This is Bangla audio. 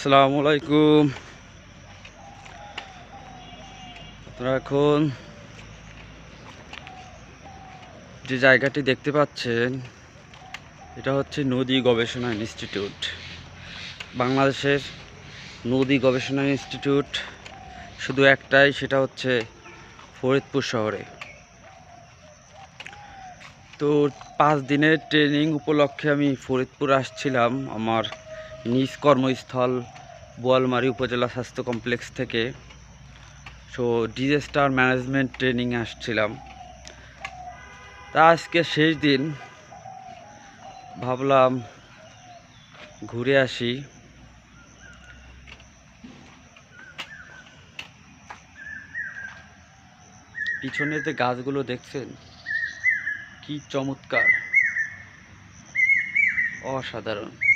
আসসালামু আলাইকুম। আপনারা এখন যে জায়গাটি দেখতে পাচ্ছেন, এটা হচ্ছে নদী গবেষণা ইনস্টিটিউট। বাংলাদেশের নদী গবেষণা ইনস্টিটিউট শুধু একটাই, সেটা হচ্ছে ফরিদপুর শহরে। তো পাঁচ দিনের ট্রেনিং উপলক্ষে আমি ফরিদপুর আসছিলাম আমার নিজ কর্মস্থল, বোয়ালমারি উপজেলা স্বাস্থ্য কমপ্লেক্স থেকে। সো ডিজাস্টার ম্যানেজমেন্ট ট্রেনিং আসছিলাম। তা আজকে শেষ দিন। ভাবলাম ঘুরে আসি। পিছনে যে গাছগুলো দেখছেন, কি চমৎকার। অসাধারণ।